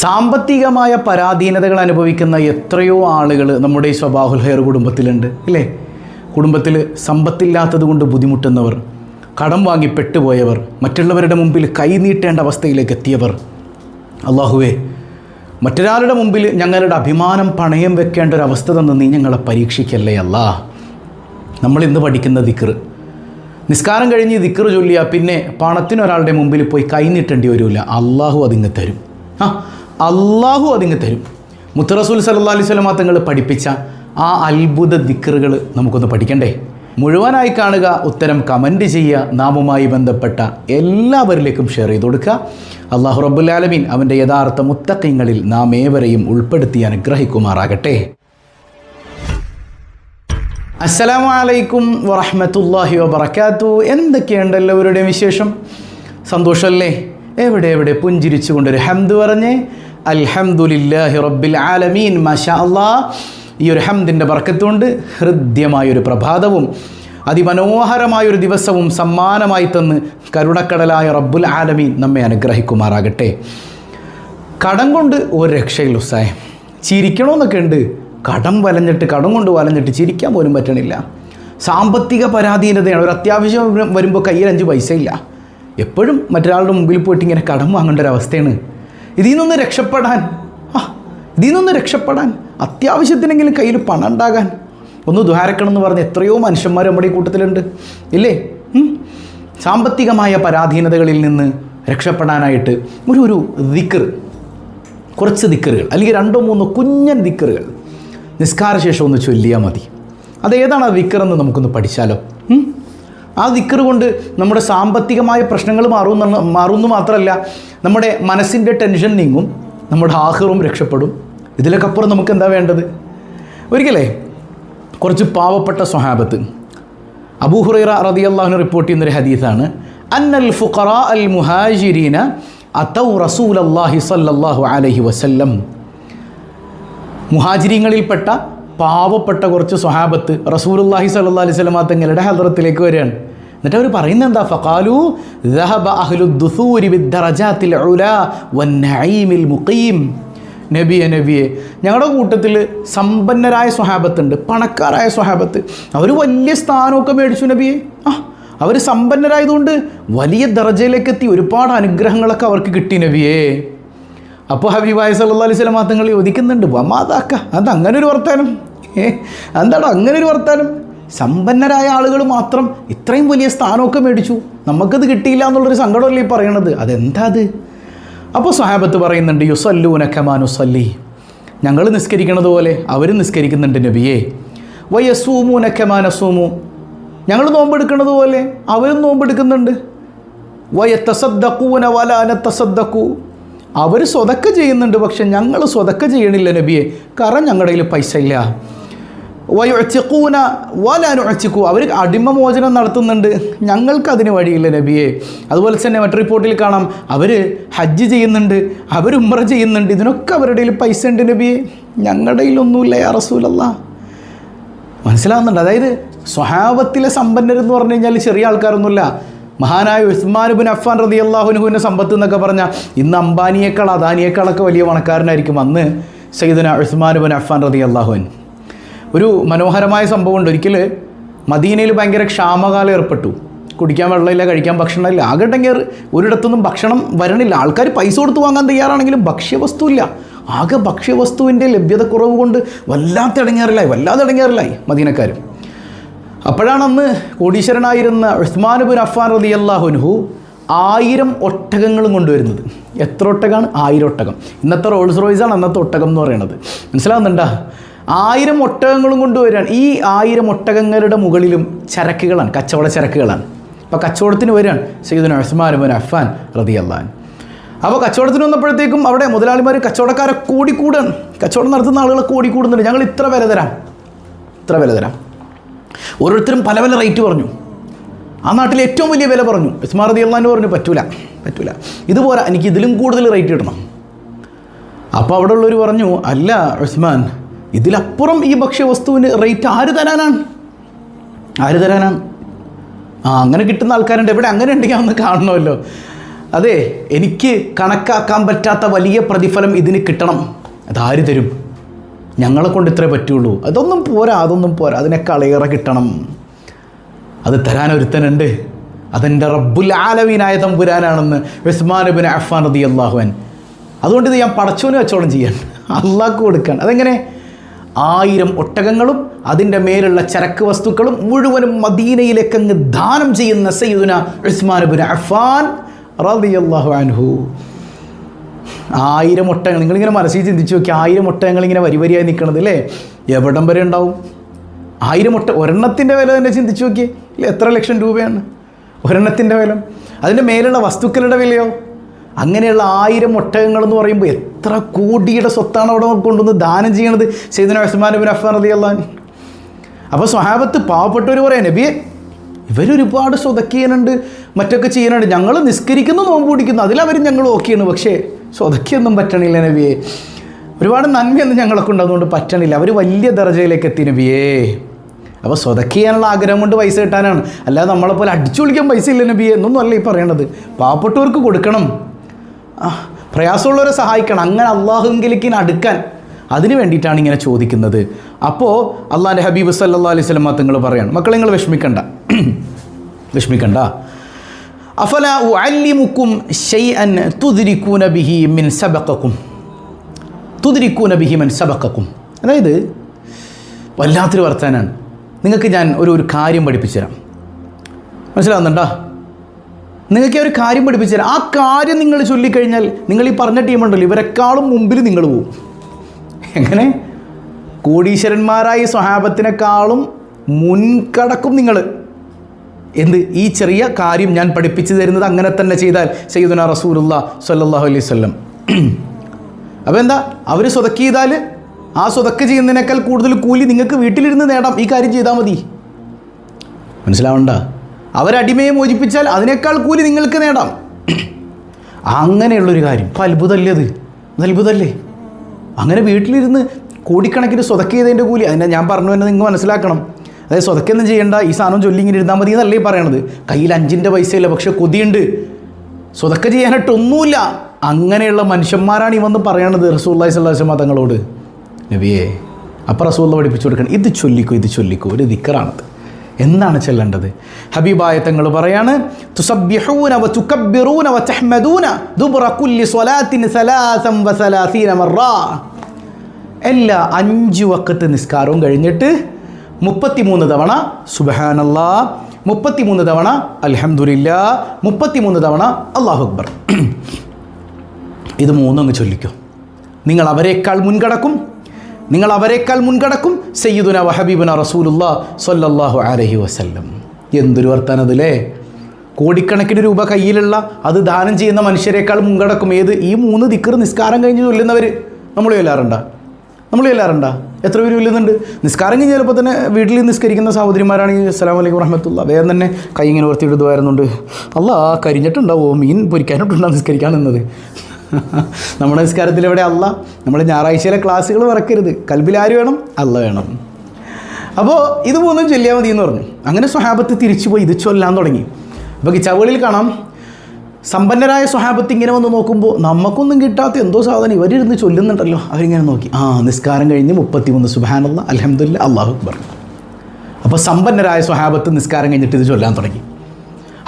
സാമ്പത്തികമായ പരാധീനതകൾ അനുഭവിക്കുന്ന എത്രയോ ആളുകൾ നമ്മുടെ ഈ സ്വബാഹുൽ ഹെയർ കുടുംബത്തിലുണ്ട് ഇല്ലേ? കുടുംബത്തിൽ സമ്പത്തില്ലാത്തത് കൊണ്ട് ബുദ്ധിമുട്ടുന്നവർ കടം വാങ്ങി പെട്ടുപോയവർ മറ്റുള്ളവരുടെ മുമ്പിൽ കൈനീട്ടേണ്ട അവസ്ഥയിലേക്ക് എത്തിയവർ. അള്ളാഹുവേ മറ്റൊരാളുടെ മുമ്പിൽ ഞങ്ങളുടെ അഭിമാനം പണയം വെക്കേണ്ട ഒരു അവസ്ഥ തന്ന് നീ ഞങ്ങളെ പരീക്ഷിക്കല്ലേ അല്ല? നമ്മൾ ഇന്ന് പഠിക്കുന്ന ദിക്ർ. നിസ്കാരം കഴിഞ്ഞ് ദിക്ർ ചൊല്ലിയാൽ പിന്നെ പണത്തിനൊരാളുടെ മുമ്പിൽ പോയി കൈനീട്ടേണ്ടി വരില്ല അള്ളാഹു അതിങ്ങ് തരും. ആ അള്ളാഹു അതിങ്ങ് തരും. മുത്തറസൂൽ സല്ലാ അലൈഹി സ്വലമാ തങ്ങൾ പഠിപ്പിച്ച ആ അത്ഭുത ദിക്റുകൾ നമുക്കൊന്ന് പഠിക്കണ്ടേ? മുഴുവനായി കാണുക ഉത്തരം കമന്റ് ചെയ്യുക നാമുമായി ബന്ധപ്പെട്ട എല്ലാവരിലേക്കും ഷെയർ ചെയ്ത് കൊടുക്കുക. അള്ളാഹു റബ്ബുലാലമീൻ അവന്റെ യഥാർത്ഥ മുത്തക്കങ്ങളിൽ നാം ഏവരെയും ഉൾപ്പെടുത്തി അനുഗ്രഹിക്കുമാറാകട്ടെ. അസ്സലാമു അലൈക്കും വറഹമത്തല്ലാഹി വബർക്കാത്തു എന്തൊക്കെയുണ്ട് എല്ലാവരുടെയും വിശേഷം? സന്തോഷമല്ലേ? എവിടെ എവിടെ പുഞ്ചിരിച്ചുകൊണ്ടൊരു ഹംദ് പറഞ്ഞേ. അൽഹംദുലില്ലാഹി റബ്ബിൽ ആലമീൻ. മാഷാ അള്ളാ ഈ ഒരു ഹംദിന്റെ ബർക്കത്തുകൊണ്ട് ഹൃദ്യമായൊരു പ്രഭാതവും അതിമനോഹരമായൊരു ദിവസവും സമ്മാനമായി തന്ന് കരുണക്കടലായ റബ്ബുൽ ആലമീൻ നമ്മെ അനുഗ്രഹിക്കുമാറാകട്ടെ. കടം കൊണ്ട് ഒരു രക്ഷയില്ല ഉസ്സായ ചിരിക്കണമെന്നൊക്കെ ഉണ്ട്. കടം വലഞ്ഞിട്ട് കടം കൊണ്ട് വലഞ്ഞിട്ട് ചിരിക്കാൻ പോലും പറ്റണില്ല. സാമ്പത്തിക പരാധീനതയാണ്. ഒരു അത്യാവശ്യം വരുമ്പോൾ കയ്യിൽ അഞ്ച് പൈസ ഇല്ല എപ്പോഴും മറ്റൊരാളുടെ മുമ്പിൽ പോയിട്ട് ഇങ്ങനെ കടം വാങ്ങേണ്ട ഒരു അവസ്ഥയാണ്. ഇതിൽ നിന്ന് രക്ഷപ്പെടാൻ. ആ ഇതിൽ നിന്ന് രക്ഷപ്പെടാൻ. അത്യാവശ്യത്തിനെങ്കിലും കയ്യിൽ പണം ഉണ്ടാകാൻ. ഒന്ന് ദ്വാരക്കണം എന്ന് പറഞ്ഞ് എത്രയോ മനുഷ്യന്മാർ നമ്മുടെ ഈ കൂട്ടത്തിലുണ്ട്. ഇല്ലേ? സാമ്പത്തികമായ പരാധീനതകളിൽ നിന്ന് രക്ഷപ്പെടാനായിട്ട് ഒരു ഒരു ദിക്കർ കുറച്ച് ദിക്കറുകൾ അല്ലെങ്കിൽ രണ്ടോ മൂന്നോ കുഞ്ഞൻ ദിക്കറുകൾ നിസ്കാരശേഷം ഒന്ന് ചൊല്ലിയാൽ മതി. അതേതാണ് ആ ദിക്കറെന്ന് നമുക്കൊന്ന് പഠിച്ചാലോ? ആ ദിക്കർ കൊണ്ട് നമ്മുടെ സാമ്പത്തികമായ പ്രശ്നങ്ങൾ മാറും മാറുമെന്ന് മാത്രമല്ല നമ്മുടെ മനസ്സിന്റെ ടെൻഷൻ നീങ്ങും നമ്മുടെ ആഹ്റും രക്ഷപ്പെടും. ഇതിലൊക്കെ അപ്പുറം നമുക്ക് എന്താ വേണ്ടത്? ഒരിക്കലേ കുറച്ച് പാവപ്പെട്ട സ്വഹാബത്ത് അബൂഹുറൈറ റതി റളിയല്ലാഹു റിപ്പോർട്ട് ചെയ്യുന്നൊരു ഹദീസാണ് അന്നൽ ഫുഖറ അൽ മുഹാജിരീന അതൗ അള്ളാഹി സല്ലാഹു അലഹി വസല്ലം. മുഹാജിരിങ്ങളിൽപ്പെട്ട പാവപ്പെട്ട കുറച്ച് സ്വഹാബത്ത് റസൂലുല്ലാഹി സല്ലാ അലൈഹി സ്വലമാ തങ്ങളുടെ ഹദ്രത്തിലേക്ക് വരികയാണ്. എന്നിട്ട് അവർ പറയുന്നത് എന്താ? ഫഖാലു ദഹബ അഹ്ലുദ്ദുസൂരി വിദ്ദറജാത്തിൽ ഉല വന്നഈമിൽ മുഖീം. നബിയെ നബിയെ. ഞങ്ങളുടെ കൂട്ടത്തിൽ സമ്പന്നരായ സ്വഹാബത്തുണ്ട് പണക്കാരായ സ്വഹാബത്ത്. അവർ വലിയ സ്ഥാനമൊക്കെ മേടിച്ചു നബിയെ. ആ അവർ സമ്പന്നരായതുകൊണ്ട് വലിയ ദർജയിലേക്ക് എത്തി ഒരുപാട് അനുഗ്രഹങ്ങളൊക്കെ അവർക്ക് കിട്ടി നബിയേ. അപ്പോൾ ഹബീബായ സല്ലാ അലൈഹി സ്വലം തങ്ങൾ ചോദിക്കുന്നുണ്ട് വമാതാക്ക അത് അങ്ങനെ ഒരു വർത്താനം. ഏ എന്താണോ അങ്ങനെ ഒരു വർത്താനം? സമ്പന്നരായ ആളുകൾ മാത്രം ഇത്രയും വലിയ സ്ഥാനമൊക്കെ മേടിച്ചു. നമുക്കത് കിട്ടിയില്ല എന്നുള്ളൊരു സങ്കടമല്ലേ പറയണത്? അതെന്താ അത്? അപ്പോൾ സ്വഹാബത്ത് പറയുന്നുണ്ട് യുസല്ലൂന ഖമാനുസല്ലി ഞങ്ങൾ നിസ്കരിക്കണത് പോലെ അവർ നിസ്കരിക്കുന്നുണ്ട് നബിയെ. വയസൂമൂന കമാനസൂമു ഞങ്ങൾ നോമ്പെടുക്കണത് പോലെ അവരും നോമ്പെടുക്കുന്നുണ്ട്. വയത്തസദ്ദക്കൂന വലാന തസദ്ദക്കൂ അവർ സ്വതക്ക ചെയ്യുന്നുണ്ട് പക്ഷെ ഞങ്ങൾ സ്വതക്ക ചെയ്യണില്ല നബിയെ. കാരണം ഞങ്ങളുടെ കയ്യിൽ പൈസ ഇല്ല. വയൊച്ചക്കൂന വലനുഴച്ചിക്കൂ അവർ അടിമമോചനം നടത്തുന്നുണ്ട്. ഞങ്ങൾക്ക് അതിന് വഴിയില്ല നബിയെ. അതുപോലെ തന്നെ മറ്റു റിപ്പോർട്ടിൽ കാണാം. അവർ ഹജ്ജ് ചെയ്യുന്നുണ്ട് അവർ ഉമ്ര ചെയ്യുന്നുണ്ട്. ഇതിനൊക്കെ അവരുടെ പൈസ ഉണ്ട് നബിയെ. ഞങ്ങളുടെ കയ്യിലൊന്നുമില്ല യാ റസൂലല്ല. മനസ്സിലാവുന്നുണ്ട്? അതായത് സ്വഭാവത്തിലെ സമ്പന്നരെന്ന് പറഞ്ഞു കഴിഞ്ഞാൽ ചെറിയ ആൾക്കാരൊന്നുമില്ല. മഹാനായ ഉസ്മാനുബിൻ അഫ്ഫാൻ റതി അള്ളാഹുനുഹുവിന്റെ സമ്പത്ത് എന്നൊക്കെ പറഞ്ഞാൽ ഇന്ന് അംബാനിയേക്കാൾ അദാനിയേക്കാളൊക്കെ വലിയ പണക്കാരനായിരിക്കും അന്ന് സയ്യിദുന ഉസ്മാനുബിൻ അഫ്ഫാൻ റതി അള്ളാഹുൻ ഒരു മനോഹരമായ സംഭവമുണ്ട്. ഒരിക്കൽ മദീനയിൽ ഭയങ്കര ക്ഷാമകാലം ഏർപ്പെട്ടു. കുടിക്കാൻ വെള്ളമില്ല കഴിക്കാൻ ഭക്ഷണമില്ല ആകട്ടെങ്കിൽ ഒരിടത്തുനിന്നും ഭക്ഷണം വരണില്ല. ആൾക്കാർ പൈസ കൊടുത്ത് വാങ്ങാൻ തയ്യാറാണെങ്കിലും ഭക്ഷ്യവസ്തു ഇല്ല ആകെ ഭക്ഷ്യവസ്തുവിന്റെ ലഭ്യതക്കുറവ് കൊണ്ട് വല്ലാത്ത ഇടങ്ങേറിലായി വല്ലാതെ ഇടങ്ങേറിലായി മദീനക്കാർ. അപ്പോഴാണ് അന്ന് കോടീശ്വരനായിരുന്ന ഉസ്മാനുബിൻ അഫ്ഫാൻ റതി അള്ളാഹുൻഹു ആയിരം ഒട്ടകങ്ങളും കൊണ്ടുവരുന്നത്. എത്ര ഒട്ടകമാണ് ആയിരം ഒട്ടകം. ഇന്നത്തെ റോൾസ് റോയ്സാണ് അന്നത്തെ ഒട്ടകം എന്ന് പറയുന്നത് മനസ്സിലാവുന്നുണ്ടോ? ആയിരം ഒട്ടകങ്ങളും കൊണ്ടുവരാൻ ഈ ആയിരം ഒട്ടകങ്ങളുടെ മുകളിലും ചരക്കുകളാണ് കച്ചവട ചരക്കുകളാണ്. അപ്പോൾ കച്ചവടത്തിന് വരികയാണ് ഉസ്മാൻ ഉസ്മാനുബിൻ അഫ്ഫാൻ റതി അള്ളഹാൻ അപ്പോൾ കച്ചവടത്തിന് വന്നപ്പോഴത്തേക്കും അവിടെ മുതലാളിമാർ കച്ചവടക്കാരെ കൂടിക്കൂടാണ് കച്ചവടം നടത്തുന്ന ആളുകളെ കൂടിക്കൂടുന്നുണ്ട്. ഞങ്ങൾ ഇത്ര വില തരാം. ഇത്ര വില തരാം. ഓരോരുത്തരും പല പല റേറ്റ് പറഞ്ഞു. ആ നാട്ടിൽ ഏറ്റവും വലിയ വില പറഞ്ഞു. ഇസ്മാർ റതി പറഞ്ഞു പറ്റൂല പറ്റൂല. ഇതുപോലെ എനിക്ക് ഇതിലും കൂടുതൽ റേറ്റ് ഇടണം. അപ്പോൾ അവിടെ ഉള്ളവർ പറഞ്ഞു അല്ല ഉസ്മാൻ ഇതിലപ്പുറം ഈ ഭക്ഷ്യവസ്തുവിന് റേറ്റ് ആര് തരാനാണ്? ആര് തരാനാണ്? ആ അങ്ങനെ കിട്ടുന്ന ആൾക്കാരുണ്ട്. എവിടെ അങ്ങനെ ഉണ്ടെങ്കിൽ ഒന്ന് കാണണമല്ലോ. അതെ എനിക്ക് കണക്കാക്കാൻ പറ്റാത്ത വലിയ പ്രതിഫലം ഇതിന് കിട്ടണം. അതാര് തരും? ഞങ്ങളെ കൊണ്ട് ഇത്രേ പറ്റുള്ളൂ. അതൊന്നും പോരാ അതൊന്നും പോരാ. അതിനേക്കാൾ ഏറെ കിട്ടണം. അത് തരാൻ ഒരുത്തനുണ്ട്. അതെന്റെ റബ്ബുൽ ആലമീനായ തമ്പുരാനാണെന്ന് ഉസ്മാൻ ബിൻ അഫ്ഫാൻ റതി അള്ളാഹുവൻ അതുകൊണ്ട് ഇത് ഞാൻ പടച്ചോന് വെച്ചോളം ചെയ്യാൻ. അള്ളാഹ്ക്ക് കൊടുക്കാൻ. അതെങ്ങനെ? ആയിരം ഒട്ടകങ്ങളും അതിന്റെ മേലുള്ള ചരക്ക് വസ്തുക്കളും മുഴുവനും മദീനയിലേക്ക് അങ്ങ് ദാനം ചെയ്യുന്ന സയ്യിദുന ഉസ്മാൻ ബിൻ അഫ്ഫാൻ റതി അള്ളാഹു അൻഹു. ആയിരം ഒട്ടകങ്ങൾ. നിങ്ങളിങ്ങനെ മനസ്സിൽ ചിന്തിച്ചു നോക്കി ആയിരം ഒട്ടകങ്ങൾ ഇങ്ങനെ വരി വരിയായി നിൽക്കണത് അല്ലേ എവിടം വരെ ഉണ്ടാവും? ആയിരം ഒട്ട ഒരെണ്ണത്തിന്റെ വില തന്നെ ചിന്തിച്ചു നോക്കിയേ. ഇല്ല എത്ര ലക്ഷം രൂപയാണ്? ഒരെണ്ണത്തിന്റെ വില. അതിന്റെ മേലുള്ള വസ്തുക്കളുടെ വിലയോ? അങ്ങനെയുള്ള ആയിരം ഒട്ടകങ്ങൾ എന്ന് പറയുമ്പോൾ എത്ര കോടിയുടെ സ്വത്താണ് അവിടെ കൊണ്ടുവന്ന് ദാനം ചെയ്യണത് സെയ്ദിന ഉസ്മാൻ ബിൻ അഫ്ഫാൻ അലി അള്ളഹാൻ അപ്പോൾ സ്വഹാബത്ത് പാവപ്പെട്ടവർ പറയാം നബിയെ ഇവരൊരുപാട് സ്വതക്കിയനുണ്ട് മറ്റൊക്കെ ചെയ്യാനുണ്ട് ഞങ്ങൾ നിസ്കരിക്കുന്നു നോമ്പ് പിടിക്കുന്നു. അതിലവരും ഞങ്ങൾ ഓക്കെയാണ്. പക്ഷേ സ്വതക്കൊന്നും പറ്റണില്ല നബിയെ. ഒരുപാട് നന്മയൊന്നും ഞങ്ങളൊക്കെ ഉണ്ട് അതുകൊണ്ട് പറ്റണില്ല. അവർ വലിയ ദർജയിലേക്ക് എത്തി നബിയേ. അപ്പോൾ സ്വതക്ക് ചെയ്യാനുള്ള ആഗ്രഹം കൊണ്ട് പൈസ കിട്ടാനാണ്. അല്ലാതെ നമ്മളെപ്പോലെ അടിച്ചു വിളിക്കാൻ പൈസ ഇല്ല നബിയെ എന്നൊന്നും അല്ല ഈ പറയണത്. പാവപ്പെട്ടവർക്ക് കൊടുക്കണം. പ്രയാസമുള്ളവരെ സഹായിക്കണം. അങ്ങനെ അള്ളാഹുങ്കിലേക്ക് അടുക്കാൻ അതിന് വേണ്ടിയിട്ടാണ് ഇങ്ങനെ ചോദിക്കുന്നത്. അപ്പോൾ അള്ളാന്റെ ഹബീബ് സല്ലാ അലൈഹി സ്വലം തങ്ങൾ പറയാണ്. മക്കളെ നിങ്ങൾ വിഷമിക്കണ്ട. വിഷമിക്കണ്ട. അഫല ഉഅല്ലിമുക്കും അൻ തുതിരിക്കൂ ബിഹി മിൻ സബക്കക്കും തുതിരിക്കൂ ബിഹി മിൻ സബക്കക്കും അതായത് വല്ലാത്തൊരു വർത്താനാണ് നിങ്ങൾക്ക് ഞാൻ ഒരു ഒരു കാര്യം പഠിപ്പിച്ചു തരാം മനസ്സിലാവുന്നുണ്ടോ? നിങ്ങൾക്ക് ഒരു കാര്യം പഠിപ്പിച്ചു തരാം ആ കാര്യം നിങ്ങൾ ചൊല്ലിക്കഴിഞ്ഞാൽ നിങ്ങൾ ഈ പറഞ്ഞ ടീമുണ്ടല്ലോ ഇവരെക്കാളും മുമ്പിൽ നിങ്ങൾ പോവും. എങ്ങനെ? കോടീശ്വരന്മാരായ സ്വഹാബത്തിനേക്കാളും മുൻകടക്കും നിങ്ങൾ. എന്ത്? ഈ ചെറിയ കാര്യം ഞാൻ പഠിപ്പിച്ചു തരുന്നത് അങ്ങനെ തന്നെ ചെയ്താൽ സയ്യിദുന റസൂലുള്ള സല്ലല്ലാഹു അലൈഹി വസല്ലം. അപ്പോൾ എന്താ? അവർ സ്വതക്ക് ചെയ്താൽ ആ സ്വതക്ക് ചെയ്യുന്നതിനേക്കാൾ കൂടുതൽ കൂലി നിങ്ങൾക്ക് വീട്ടിലിരുന്ന് നേടാം. ഈ കാര്യം ചെയ്താൽ മതി. മനസ്സിലാവണ്ട? അവരടിമയെ മോചിപ്പിച്ചാൽ അതിനേക്കാൾ കൂലി നിങ്ങൾക്ക് നേടാം. അങ്ങനെയുള്ളൊരു കാര്യം. ഇപ്പം അത്ഭുതമല്ലേ അത്? അത് അത്ഭുതമല്ലേ? അങ്ങനെ വീട്ടിലിരുന്ന് കോടിക്കണക്കിന് സ്വതക്ക് ചെയ്തതിന്റെ കൂലി. അതിനെ ഞാൻ പറഞ്ഞു തന്നെ നിങ്ങൾ മനസ്സിലാക്കണം. അതായത് സ്വതക്കൊന്നും ചെയ്യേണ്ട ഈ സാധനം ചൊല്ലി ഇങ്ങനെ ഇരുന്നാൽ മതി എന്നല്ലേ പറയണത്. കയ്യിൽ അഞ്ചിന്റെ പൈസയില്ല പക്ഷെ കൊതിയുണ്ട്. സ്വതക്ക ചെയ്യാനായിട്ടൊന്നുമില്ല അങ്ങനെയുള്ള മനുഷ്യന്മാരാണ് ഈ വന്ന് പറയണത് റസൂല്ലായി സ്വല്ലാസ്മ തങ്ങളോട്. നബിയേ അപ്പം റസൂള്ള പഠിപ്പിച്ചു കൊടുക്കണം. ഇത് ചൊല്ലിക്കോ ഇത് ചൊല്ലിക്കോ ഒരു ദിക്കറാണത്. എന്താണ് ചെല്ലേണ്ടത്. ഹബീബായ തങ്ങൾ പറയാണ് എല്ലാ അഞ്ച് വക്കത്ത് നിസ്കാരവും കഴിഞ്ഞിട്ട് മുപ്പത്തിമൂന്ന് തവണ സുബഹാനല്ല മുപ്പത്തിമൂന്ന് തവണ അൽഹംദുലില്ല മുപ്പത്തിമൂന്ന് തവണ അള്ളാഹു അക്ബർ. ഇത് മൂന്നൊന്ന് ചൊല്ലിക്കോ. നിങ്ങൾ അവരെക്കാൾ മുൻകടക്കും നിങ്ങൾ അവരെക്കാൾ മുൻകടക്കും സയ്യിദുന വഹബീബുന റസൂലുള്ള സൊല്ലാഹു അലഹി വസല്ലം. എന്തൊരു വർത്താനതില്ലേ കോടിക്കണക്കിന് രൂപ കയ്യിലുള്ള അത് ദാനം ചെയ്യുന്ന മനുഷ്യരെക്കാൾ മുൻകടക്കും. ഏത്? ഈ മൂന്ന് ദിക്കർ നിസ്കാരം കഴിഞ്ഞ് ചൊല്ലുന്നവർ നമ്മൾ ചൊല്ലാറുണ്ടോ? നമ്മൾ ചൊല്ലാറുണ്ടോ? എത്ര പേര് ചൊല്ലുന്നുണ്ട് നിസ്കാരം കഴിഞ്ഞ് ചിലപ്പോൾ തന്നെ വീട്ടിൽ നിസ്കരിക്കുന്ന സഹോദരിമാരാണെങ്കിൽ അസ്സലാമു അലൈക്കും വറഹമത്തുള്ള. വേഗം തന്നെ കൈ ഇങ്ങനെ ഉയർത്തിയിട്ട് വരുന്നുണ്ട് അല്ല കരിഞ്ഞിട്ടുണ്ടാവോ? മീൻ പൊരിക്കാനിട്ടുണ്ടാവും നിസ്കരിക്കാൻ നിന്നത് നമ്മുടെ നിസ്കാരത്തിൽ എവിടെ അല്ല നമ്മൾ ഞായറാഴ്ചയിലെ ക്ലാസ്സുകൾ മറക്കരുത്. കൽബിൽ ആര് വേണം? അല്ല വേണം. അപ്പോൾ ഇത് മൂന്നും ചൊല്ലിയാൽ മതി എന്ന് പറഞ്ഞു. അങ്ങനെ സ്വഹാബത്ത് തിരിച്ചു പോയി ഇത് ചൊല്ലാൻ തുടങ്ങി. അപ്പോൾ ചവളിൽ കാണാം. സമ്പന്നരായ സ്വഹാബത്ത് ഇങ്ങനെ വന്ന് നോക്കുമ്പോൾ നമുക്കൊന്നും കിട്ടാത്ത എന്തോ സാധനം ഇവരിരുന്ന് ചൊല്ലുന്നുണ്ടല്ലോ. അവരിങ്ങനെ നോക്കി. ആ നിസ്കാരം കഴിഞ്ഞ് മുപ്പത്തിമൂന്ന് സുബാനുള്ള അലഹമ്മദില്ല അള്ളാഹു അക്ബർ. അപ്പോൾ സമ്പന്നരായ സ്വഹാബത്ത് നിസ്കാരം കഴിഞ്ഞിട്ട് ഇത് ചൊല്ലാൻ തുടങ്ങി.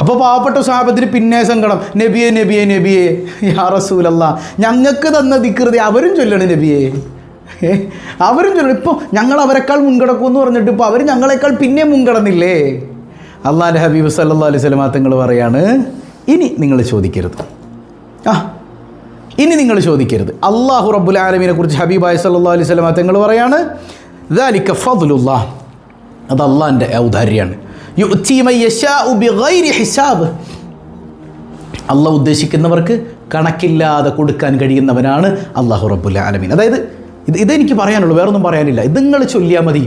അപ്പോൾ പാവപ്പെട്ട സ്വഹാബത്തിന് പിന്നെ സങ്കടം. നബിയെ നബിയെ നബിയെ യാ റസൂലല്ല ഞങ്ങൾക്ക് തന്ന ദിക്കൃതി അവരും ചൊല്ലണം നബിയെ. അവരും ചൊല്ലണം. ഇപ്പോൾ ഞങ്ങൾ അവരെക്കാൾ മുൻകടക്കും എന്ന് പറഞ്ഞിട്ട് ഇപ്പോൾ അവർ ഞങ്ങളെക്കാൾ പിന്നെ മുൻകടന്നില്ലേ അള്ളാഹ് ഹബീബ് സല്ലാ അലൈഹി സ്വലമാ തങ്ങൾ പറയാണ് ഇനി നിങ്ങൾ ചോദിക്കരുത്. ആ ഇനി നിങ്ങൾ ചോദിക്കരുത്. അള്ളാഹു റബ്ബുൽ ആലമീനെ കുറിച്ച് ഹബീബായ് സല്ലാ അലൈഹി സ്വലമ തങ്ങൾ പറയാണ് ദാലിക്ക ഫതുലുല്ലാ അത് അള്ളാഹിന്റെ ഔദാര്യമാണ്. ഹിസാബ്. അള്ളാഹ് ഉദ്ദേശിക്കുന്നവർക്ക് കണക്കില്ലാതെ കൊടുക്കാൻ കഴിയുന്നവനാണ് അള്ളാഹു റബ്ബുൽ ആലമീൻ. അതായത് ഇത് ഇതെനിക്ക് പറയാനുള്ളൂ വേറൊന്നും പറയാനില്ല. ഇത് നിങ്ങൾ ചൊല്ലിയാൽ മതി.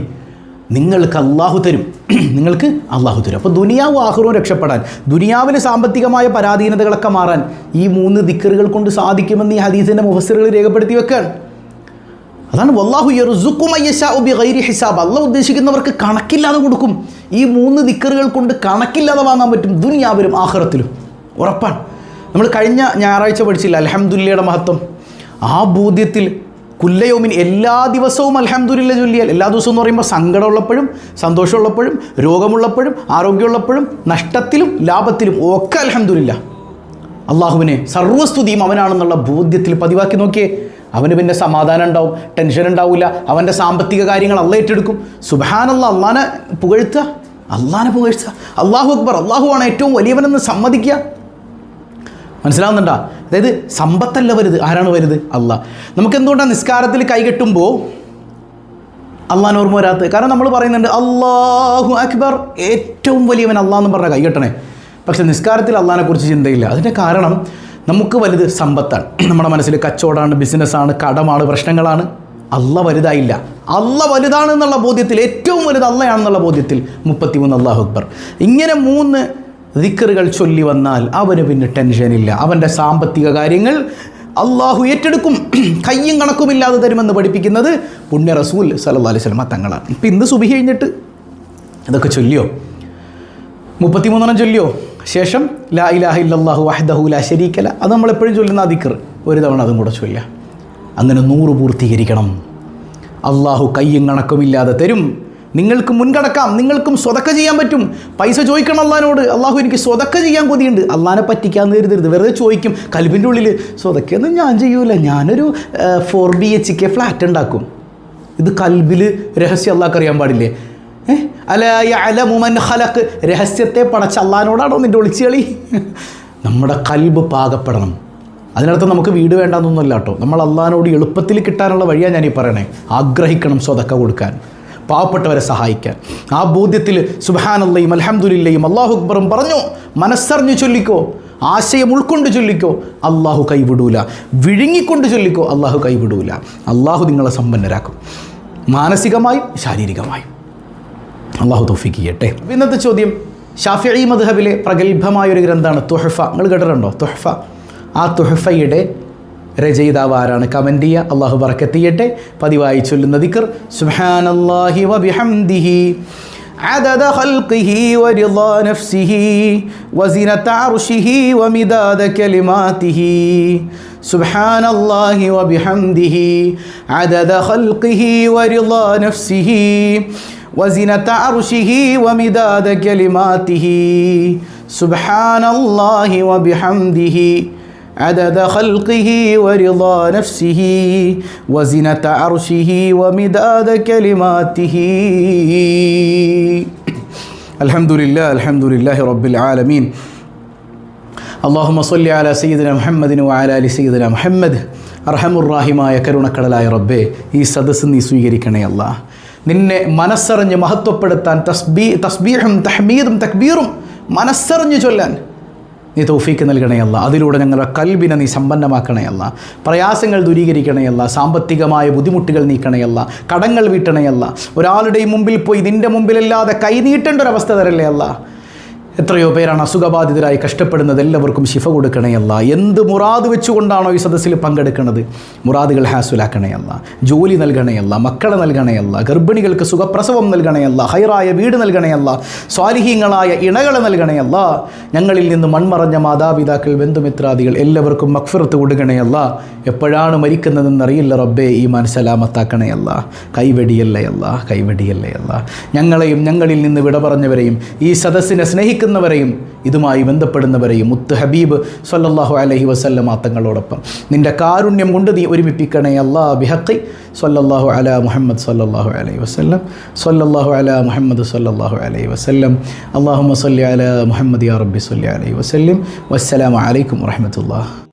നിങ്ങൾക്ക് അള്ളാഹു തരും. നിങ്ങൾക്ക് അള്ളാഹു തരും. അപ്പോൾ ദുനിയാവ് ആഹ്റവും രക്ഷപ്പെടാൻ ദുനിയാവിലെ സാമ്പത്തികമായ പരാധീനതകളൊക്കെ മാറാൻ ഈ മൂന്ന് ദിക്കറുകൾ കൊണ്ട് സാധിക്കുമെന്ന് ഈ ഹദീസിന്റെ മുഫസ്സിറുകൾ രേഖപ്പെടുത്തി വെക്കുകയാണ് അതാണ് വല്ലാഹു യർസുക്കും ഗൈരി ഹിസാബ്. അല്ല ഉദ്ദേശിക്കുന്നവർക്ക് കണക്കില്ലാതെ കൊടുക്കും. ഈ മൂന്ന് ദിക്കറുകൾ കൊണ്ട് കണക്കില്ലാതെ വാങ്ങാൻ പറ്റും ദുനിയാവിലും ആഹ്റത്തിലും. ഉറപ്പാണ്. നമ്മൾ കഴിഞ്ഞ ഞായറാഴ്ച പഠിച്ചില്ല. അലഹമുല്ലയുടെ മഹത്വം. ആ ബോധ്യത്തിൽ കുല്ലയോമിൻ എല്ലാ ദിവസവും അലഹമുല്ല ചൊല്ലിയാൽ എല്ലാ ദിവസവും എന്ന് പറയുമ്പോൾ സങ്കടമുള്ളപ്പോഴും സന്തോഷമുള്ളപ്പോഴും രോഗമുള്ളപ്പോഴും ആരോഗ്യമുള്ളപ്പോഴും നഷ്ടത്തിലും ലാഭത്തിലും ഒക്കെ അലഹമ്മദില്ല അള്ളാഹുവിനെ സർവസ്തുതിയും അവനാണെന്നുള്ള ബോധ്യത്തിൽ പതിവാക്കി നോക്കിയേ. അവന് പിന്നെ സമാധാനം ഉണ്ടാവും ടെൻഷൻ ഉണ്ടാവില്ല അവന്റെ സാമ്പത്തിക കാര്യങ്ങൾ അള്ള ഏറ്റെടുക്കും. സുബാനല്ല അള്ളാനെ പുകഴ്ത്തുക അള്ളാനെ പുകഴ്ത്തുക. അള്ളാഹു അക്ബർ അള്ളാഹു ആണ് ഏറ്റവും വലിയവനെന്ന് സമ്മതിക്കുക. മനസ്സിലാവുന്നുണ്ടോ? അതായത് സമ്പത്തല്ല വരുത് ആരാണ് വരുത് അല്ല നമുക്ക് എന്തുകൊണ്ടാണ് നിസ്കാരത്തിൽ കൈകെട്ടുമ്പോൾ അള്ളാൻ ഓർമ്മ വരാത്തത്? കാരണം നമ്മൾ പറയുന്നുണ്ട് അള്ളാഹു അക്ബർ ഏറ്റവും വലിയവൻ അള്ളാഹ് എന്ന് പറഞ്ഞാൽ കൈകെട്ടണേ പക്ഷെ നിസ്കാരത്തിൽ അള്ളാഹിനെ കുറിച്ച് ചിന്തയില്ല. അതിന്റെ കാരണം നമുക്ക് വലുത് സമ്പത്താണ്. നമ്മുടെ മനസ്സിൽ കച്ചവടമാണ് ബിസിനസ്സാണ് കടമാണ് പ്രശ്നങ്ങളാണ്. അല്ല വലുതായില്ല. അല്ല വലുതാണ് എന്നുള്ള ബോധ്യത്തിൽ ഏറ്റവും വലുത് അള്ളയാണെന്നുള്ള ബോധ്യത്തിൽ മുപ്പത്തിമൂന്ന് അള്ളാഹു അക്ബർ. ഇങ്ങനെ മൂന്ന് ദിക്കറുകൾ ചൊല്ലി വന്നാൽ അവന് പിന്നെ ടെൻഷനില്ല അവന്റെ സാമ്പത്തിക കാര്യങ്ങൾ അള്ളാഹു ഏറ്റെടുക്കും. കയ്യും കണക്കുമില്ലാതെ തരുമെന്ന് പഠിപ്പിക്കുന്നത് പുണ്യ റസൂൽ സല്ലാ അലൈഹി സ്വലമ തങ്ങളാണ്. ഇപ്പം ഇന്ന് സുബി കഴിഞ്ഞിട്ട് ഇതൊക്കെ ചൊല്ലിയോ? മുപ്പത്തിമൂന്നെണ്ണം ചൊല്ലിയോ? ശേഷം ലാ ഇലാഹ ഇല്ലല്ലാഹു വഹദഹു ലാ ശരീക്കല അത് നമ്മൾ എപ്പോഴും ചൊല്ലുന്ന ദിക്കർ ഒരു തവണ അതും കൂടെ ചൊല്ലുക. അങ്ങനെ നൂറ് പൂർത്തീകരിക്കണം. അള്ളാഹു കയ്യും കണക്കുമില്ലാതെ തരും. നിങ്ങൾക്ക് മുൻകടക്കാം നിങ്ങൾക്കും സ്വതക്ക ചെയ്യാൻ പറ്റും. പൈസ ചോദിക്കണം അള്ളഹാനോട്. അള്ളാഹു എനിക്ക് സ്വതക്ക ചെയ്യാൻ കൊതിയുണ്ട്. അള്ളഹാനെ പറ്റിക്കാന്ന് കരുതരുത്. വെറുതെ ചോദിക്കും കൽബിന്റെ ഉള്ളിൽ സ്വതക്കൊന്നും ഞാൻ ചെയ്യൂല. ഞാനൊരു four B H K flat ഉണ്ടാക്കും. ഇത് കൽബിൽ രഹസ്യം അള്ളാഹ്ക്ക് അറിയാൻ പാടില്ലേ? ഹലക്ക് രഹസ്യത്തെ പടച്ച അള്ളഹാനോടാണോ നിന്റെ ഒളിച്ചുകളി നമ്മുടെ കൽബ് പാകപ്പെടണം. അതിനർത്ഥം നമുക്ക് വീട് വേണ്ടെന്നൊന്നുമല്ല കേട്ടോ. നമ്മൾ അള്ളഹാനോട് എളുപ്പത്തിൽ കിട്ടാനുള്ള വഴിയാണ് ഞാനീ പറയണേ. ആഗ്രഹിക്കണം സ്വതക്ക കൊടുക്കാൻ. പാവപ്പെട്ടവരെ സഹായിക്കാൻ. ആ ബോധ്യത്തിൽ സുബാനല്ലയും അലഹമുല്ലയും അള്ളാഹു അക്ബറും പറഞ്ഞു മനസ്സറിഞ്ഞു ചൊല്ലിക്കോ ആശയം ഉൾക്കൊണ്ട് ചൊല്ലിക്കോ അള്ളാഹു കൈവിടൂല. വിഴുങ്ങിക്കൊണ്ട് ചൊല്ലിക്കോ അള്ളാഹു കൈവിടൂല. അള്ളാഹു നിങ്ങളെ സമ്പന്നരാക്കും. മാനസികമായും ശാരീരികമായും. അള്ളാഹു തോഫിക്ക് ചെയ്യട്ടെ. ഇന്നത്തെ ചോദ്യം ഷാഫി മദ്ഹബിലെ പ്രഗത്ഭമായൊരു ഗ്രന്ഥമാണ് തുഹഫ. നിങ്ങൾ കേട്ടിട്ടുണ്ടോ? തുഹഫ. ആ തുഹഫയുടെ രചയിതാവ് ആരാണ് കമൻറ്റ് ചെയ്യുക അള്ളാഹു ബറക്കത്തിയട്ടെ പതിവായി ചൊല്ലുന്ന ദിക്കർ സുഹാനല്ലാഹി വബിഹംദിഹി عدد خلقه ورضا نفسه وزنة عرشه ومداد كلماته سبحان الله وبحمده عدد خلقه ورضا نفسه وزنة عرشه ومداد كلماته سبحان الله وبحمده عدد خلقه ورضا نفسه وزنة عرشه ومداد كلماته الحمد لله الحمد لله رب العالمين اللهم صل على سيدنا محمد وعلى آل سيدنا محمد അർഹമുറാഹിമായ കരുണക്കടലായ റബ്ബേ ഈ സദസ്സ് നീ സ്വീകരിക്കണേ അല്ല നിന്നെ മനസ്സറിഞ്ഞ് മഹത്വപ്പെടുത്താൻ തസ്ബീ തസ്ബീഹും തഹ്മീദും തക്ബീറും മനസ്സറിഞ്ഞ് ചൊല്ലാൻ നീ തൗഫീക്ക് നൽകണയല്ല. അതിലൂടെ ഞങ്ങളുടെ കൽബിനെ നീ സമ്പന്നമാക്കണയല്ല. പ്രയാസങ്ങൾ ദൂരീകരിക്കണയല്ല. സാമ്പത്തികമായ ബുദ്ധിമുട്ടുകൾ നീക്കണയല്ല. കടങ്ങൾ വീട്ടണയല്ല. ഒരാളുടെയും മുമ്പിൽ പോയി നിന്റെ മുമ്പിലല്ലാതെ കൈനീട്ടേണ്ട ഒരവസ്ഥ തരല്ലേ അല്ല? എത്രയോ പേരാണ് അസുഖബാധിതരായി കഷ്ടപ്പെടുന്നത്. എല്ലാവർക്കും ശിഫ കൊടുക്കണയല്ല എന്ത് മുറാദ് വെച്ചുകൊണ്ടാണോ ഈ സദസ്സിൽ പങ്കെടുക്കുന്നത് മുറാദുകൾ ഹാസുലാക്കണയല്ല ജോലി നൽകണയല്ല മക്കളെ നൽകണയല്ല ഗർഭിണികൾക്ക് സുഖപ്രസവം നൽകണയല്ല ഹൈറായ വീട് നൽകണയല്ല സ്വാലിഹീങ്ങളായ ഇണകളെ നൽകണയല്ല ഞങ്ങളിൽ നിന്ന് മൺമറഞ്ഞ മാതാപിതാക്കൾ ബന്ധുമിത്രാദികൾ എല്ലാവർക്കും മക്ഫിറത്ത് കൊടുക്കണയല്ല എപ്പോഴാണ് മരിക്കുന്നതെന്നറിയില്ല റബ്ബേ. ഈ മനസ്സലാമത്താക്കണയല്ല കൈവെടിയല്ലയല്ല കൈവെടിയല്ലയല്ല ഞങ്ങളെയും ഞങ്ങളിൽ നിന്ന് വിട പറഞ്ഞവരെയും ഈ സദസ്സിനെ സ്നേഹിക്കുന്ന സ്നേഹിക്കുന്നവരെയും ഇതുമായി ബന്ധപ്പെടുന്നവരെയും മുത്ത് ഹബീബ് സൊല്ലാഹു അലഹി വസല്ലമ തങ്ങളോടൊപ്പം. നിന്റെ കാരുണ്യം കൊണ്ട് നീ ഒരുമിപ്പിക്കണേ അല്ലാ ബിഹക്കി സല്ലല്ലാഹു അല മുഹമ്മദ് സല്ലല്ലാഹു അലൈഹി വസല്ലം. സല്ലല്ലാഹു അല മുഹമ്മദ് സല്ലല്ലാഹു അലൈഹി വസല്ലം. അള്ളാഹു സല്ലി അല മുഹമ്മദ് യാ റബ്ബി സല്ലി അലൈഹി വസല്ലം. വസ്സലാമു അലൈക്കും വറഹ്മത്തുള്ളാഹി.